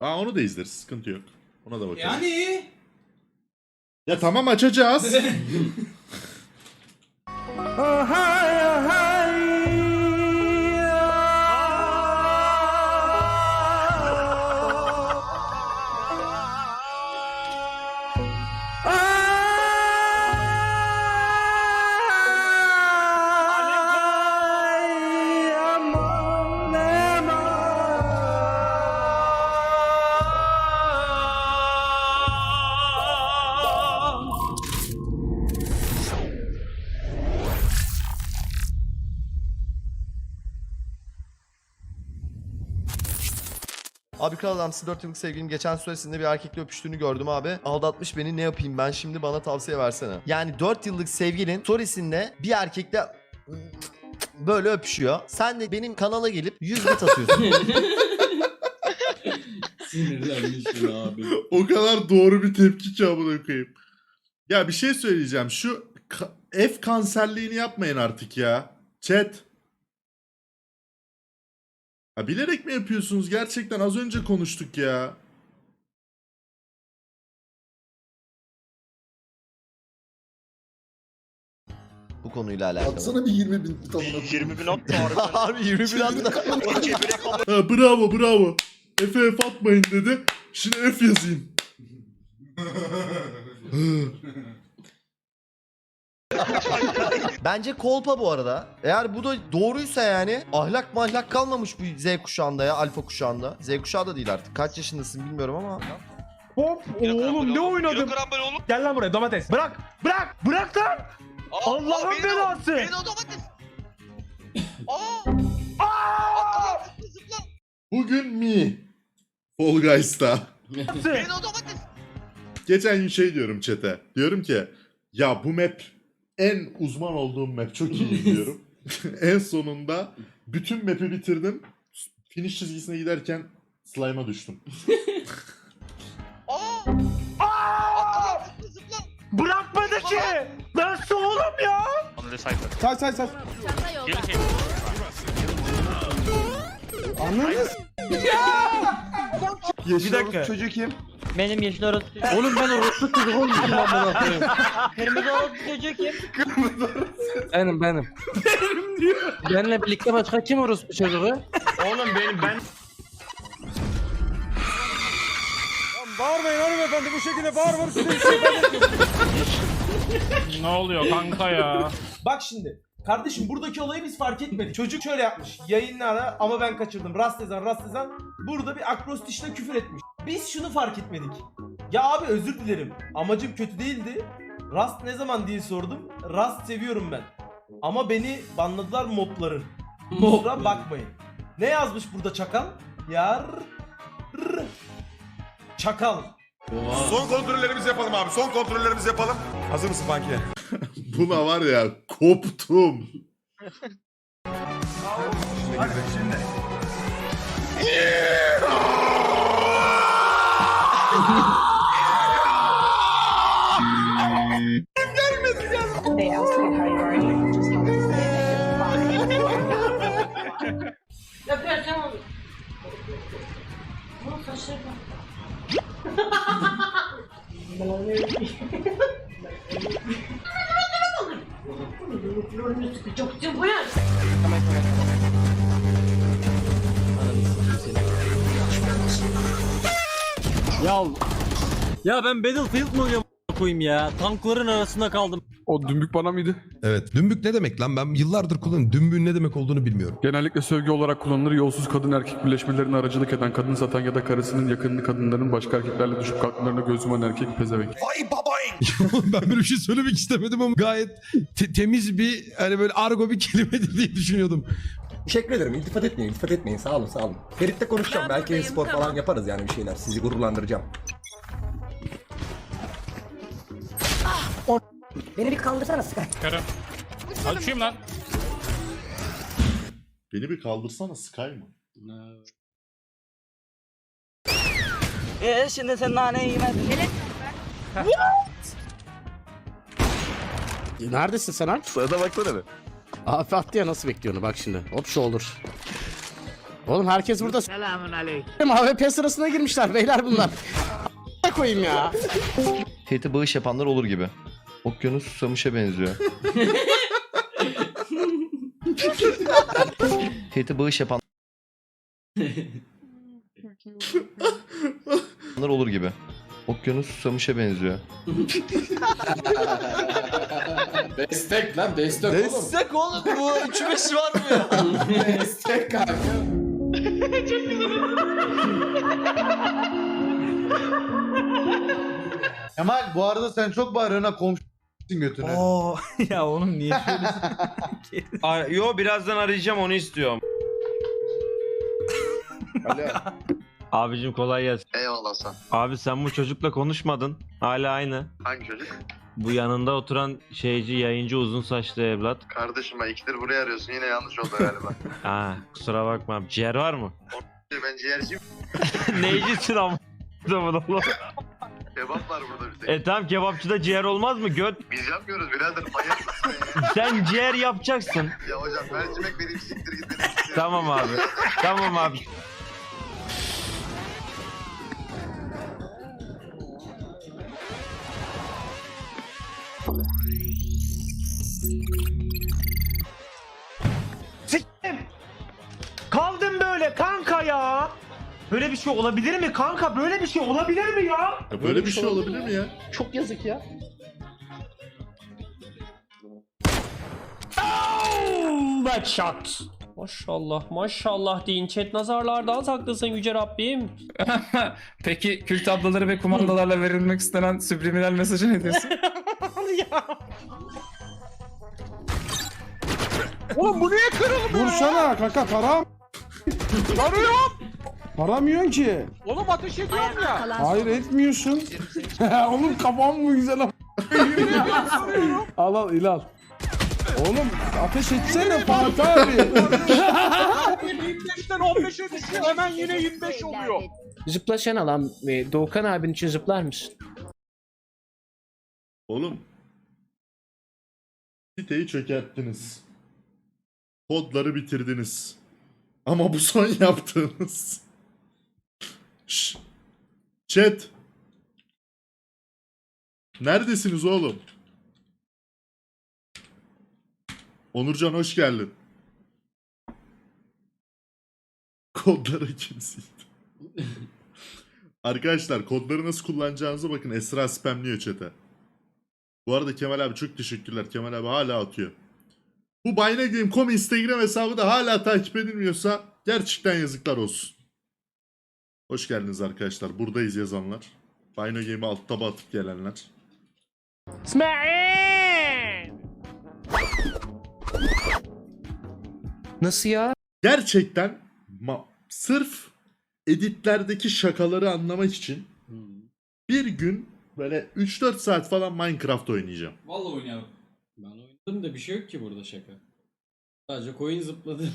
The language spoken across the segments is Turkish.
Aa onu da izleriz. Sıkıntı yok. Ona da bakalım. Yani Ya tamam açacağız. Abi kral adamsın 4 yıllık sevgilim geçen süresinde bir erkekle öpüştüğünü gördüm abi. Aldatmış beni ne yapayım ben şimdi bana tavsiye versene. Yani 4 yıllık sevgilin storiesinde bir erkekle böyle öpüşüyor. Sen de benim kanala gelip 100 bit atıyorsun. abi. o kadar doğru bir tepki ki amına koyayım. Ya bir şey söyleyeceğim. Şu ka- F kanserliğini yapmayın artık ya. Chat. Ha bilerek mi yapıyorsunuz? Gerçekten az önce konuştuk ya. bu konuyla alakalı. Atsana bir 20 bin tamına. 20 bin at. Abi 20 bin ama Ha, bravo bravo. F F atmayın dedi. Şimdi F yazayım. Bence kolpa bu arada. Eğer bu da doğruysa yani ahlak mahlak kalmamış bu Z kuşağında ya alfa kuşağında. Z kuşağı da değil artık. Kaç yaşındasın bilmiyorum ama. Hop oğlum ne oynadım? Kilogram böyle oğlum. Gel lan buraya domates. Bırak bırak bırak lan. Aa, Allah'ın aa, benim o- belası. Benim o domates. Aa. Aa. Zıpla zıpla. Bugün mi? Fall Guys'ta. Benim o domates. Geçen gün şey diyorum chat'e. Diyorum ki ya bu map en uzman olduğum map çok iyi diyorum. en sonunda bütün map'i bitirdim. Finish çizgisine giderken slime'a düştüm. Aa. Aa! Bırakmadı ki. Nasıl oğlum ya? Say say say. Anladınız? Bir dakika. Çocuğu kim? Benim yeşil orası Oğlum ben orospu çocuğu olmuşum amına koyayım. Kırmızı orospu çocuğu kim? benim benim. Benim diyor. Benimle birlikte başka kim orospu çocuğu? Oğlum benim ben Bağırmayın hanımefendi bu şekilde bağırmanız size bir şey. Ne oluyor kanka ya? Bak şimdi. Kardeşim buradaki olayı biz fark etmedik. Çocuk şöyle yapmış. Yayınlara ama ben kaçırdım. Rastezan rastezan. Burada bir akrostişle küfür etmiş. Biz şunu fark etmedik. Ya abi özür dilerim. Amacım kötü değildi. Rast ne zaman diye sordum. Rast seviyorum ben. Ama beni banladılar mobların. Kusura bakmayın. Ne yazmış burada çakal? Yar... R- Çakal. Son kontrollerimizi yapalım abi. Son kontrollerimizi yapalım. Hazır mısın Funky? Buna var ya koptum. They ask you how you are, you just have to say that you're fine. Yapıyorsun oğlum. Bu saçları Ya ya ben Battlefield mi oynuyorum koyayım ya? Tankların arasında kaldım. O dümbük bana mıydı? Evet. Dümbük ne demek lan? Ben yıllardır kullanıyorum. Dümbüğün ne demek olduğunu bilmiyorum. Genellikle sövgü olarak kullanılır. Yolsuz kadın erkek birleşmelerine aracılık eden, kadın satan ya da karısının yakınını kadınların başka erkeklerle düşüp kalkmalarına göz yuman erkek pezevenk. Vay babayın. ben böyle bir şey söylemek istemedim ama gayet te- temiz bir hani böyle argo bir kelimedir diye düşünüyordum. Teşekkür ederim. İltifat etmeyin, iltifat etmeyin. Sağ olun, sağ olun. Ferit'le konuşacağım. Belki spor falan yaparız yani bir şeyler. Sizi gururlandıracağım. Beni bir kaldırsana Sky. Açayım lan. Beni bir kaldırsana Sky mı? Ee şimdi sen naneyi yemedin. Neredesin sen Alp? Sırada baksana be. Abi attı ya nasıl bekliyorsun bak şimdi. Hop şu olur. Oğlum herkes burada. Selamun aleyküm. AWP sırasına girmişler beyler bunlar. A- koyayım ya. Tete bağış yapanlar olur gibi. Okyanus susamışa benziyor. Tete bağış yapanlar olur gibi. Okyanus susamışa benziyor. Destek lan destek, Destek oğlum bu 3 5 var mı ya? Destek kanka. Kemal bu arada sen çok bağırıyorsun ha komşu götüne. ya oğlum niye şöyle Yo birazdan arayacağım onu istiyorum. Abicim kolay gelsin. Sen. Abi sen bu çocukla konuşmadın. Hala aynı. Hangi çocuk? Bu yanında oturan şeyci yayıncı uzun saçlı evlat. Kardeşim ben ikidir buraya arıyorsun yine yanlış oldu galiba. Aa kusura bakma abi. Ciğer var mı? ben ciğerciyim. Neycisin ama? Kebap var burada bir tek. E tamam kebapçıda ciğer olmaz mı göt? Biz yapmıyoruz birader manyak mısın ya? Sen ciğer yapacaksın. Ya hocam mercimek vereyim siktir git benim. Tamam abi. Tamam abi. Kaldım böyle kanka ya. Böyle bir şey olabilir mi kanka? Böyle bir şey olabilir mi ya? Ya böyle bir şey olabilir mi ya? Çok yazık ya. Backshot. Maşallah maşallah deyin chat nazarlardan saklasın yüce Rabbim. Peki kült ablaları ve kumandalarla verilmek istenen subliminal mesajı ne diyorsun? Oğlum bu niye kırılmıyor? Vursana kanka param. Arıyorum. Paramıyorsun ki. Oğlum ateş ediyorum ya. Hayır etmiyorsun. Oğlum kafam mı güzel am- Al al ilal. Oğlum ateş etsene Fatih abi. 25'ten 15'e düşüyor hemen yine 25 oluyor. Zıplasana lan. e, Doğukan abin için zıplar mısın? Oğlum. Siteyi çökerttiniz. Kodları bitirdiniz. Ama bu son yaptığınız. Şşş. Chat. Neredesiniz oğlum? Onurcan hoş geldin. Kodları kimsiydi? Arkadaşlar kodları nasıl kullanacağınızı bakın Esra spamliyor chat'e. Bu arada Kemal abi çok teşekkürler. Kemal abi hala atıyor. Bu BuyNoGame.com Instagram hesabı da hala takip edilmiyorsa gerçekten yazıklar olsun. Hoş geldiniz arkadaşlar. Buradayız yazanlar. BuyNoGame'i alt taba atıp gelenler. İsmail! Nasıl ya? Gerçekten ma- sırf editlerdeki şakaları anlamak için bir gün böyle 3-4 saat falan Minecraft oynayacağım. Vallahi oynayalım. Ben oynadım da bir şey yok ki burada şaka. Sadece coin zıpladı.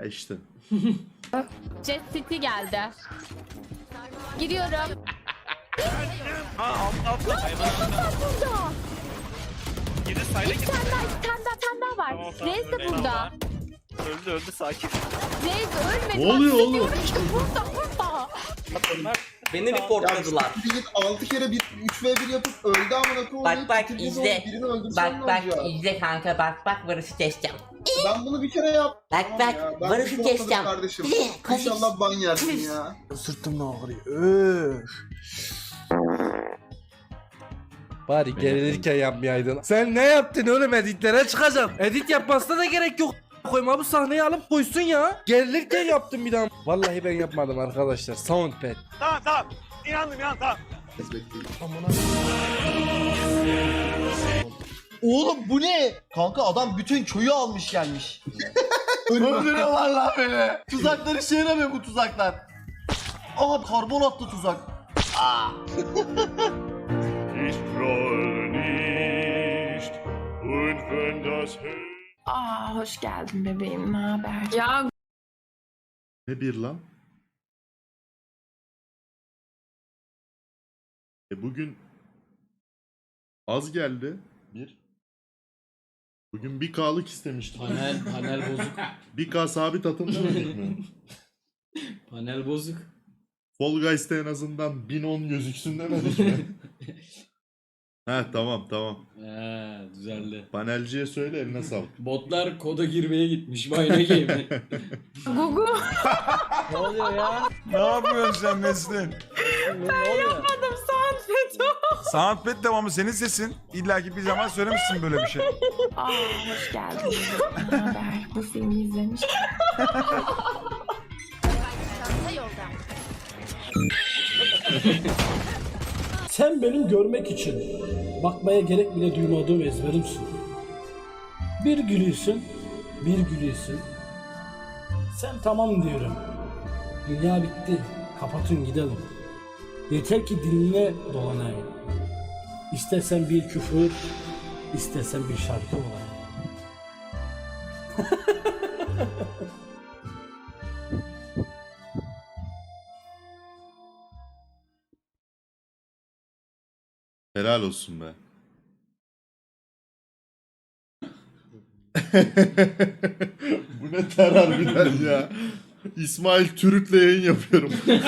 E işte. Jet City geldi. Giriyorum. Yine sayla Bir tane daha, bir tane daha, bir tane daha var. Reis de burada. Öldü öldü sakin. Reis ölmedi. Ne oluyor Bak, oğlum? burada, burada. Beni reportladılar. git 6 kere 3 v 1 yapıp öldü amına koyayım. Bak, bak, izle. Birini öldürsen Bak bak izle kanka bak bak varışı keseceğim. Ben bunu bir kere yaptım. Bak bak varışı keseceğim. kardeşim. Kazik. ban yersin ya. Sırtım da ağrıyor. Öf. Bari gerilirken yapmayaydın. Sen ne yaptın oğlum editlere çıkacağım. Edit yapmasına da gerek yok. Koyma bu sahneyi alıp koysun ya. Gerilirken yaptım bir daha. Vallahi ben yapmadım arkadaşlar. Soundpad. Tamam tamam. İnandım inandım tamam. Oğlum bu ne? Kanka adam bütün köyü almış gelmiş. Öldürüyorlar lan beni. Tuzaklar işe yaramıyor bu tuzaklar. Aa karbon attı tuzak. Aa hoş geldin bebeğim. Ne haber? Ya Ne bir lan? E bugün az geldi. Bir. Bugün bir K'lık istemiştim. Panel, panel bozuk. Bir K sabit atın demedik mi? Panel bozuk. Fall Guys'ta en azından 1010 gözüksün demedik mi? He tamam tamam. He düzeldi. Panelciye söyle eline sağlık. Botlar koda girmeye gitmiş. Bayna game'e. Gugu. Ne oluyor ya? ne yapıyorsun sen Neslin? Ben yapmadım Sanfeto. Soundpad devamı senin sesin. İlla ki bir zaman söylemişsin böyle bir şey. Aa hoş geldin. Ne haber? Bu filmi izlemiş. Sen benim görmek için bakmaya gerek bile duymadığım ezberimsin. Bir gülüyorsun, bir gülüyorsun. Sen tamam diyorum. Dünya bitti. Kapatın gidelim. Yeter ki diline dolanayım. İstersen bir küfür, istersen bir şarkı olayım. Helal olsun be. Bu ne ter harbiden ya. İsmail Türüt'le yayın yapıyorum.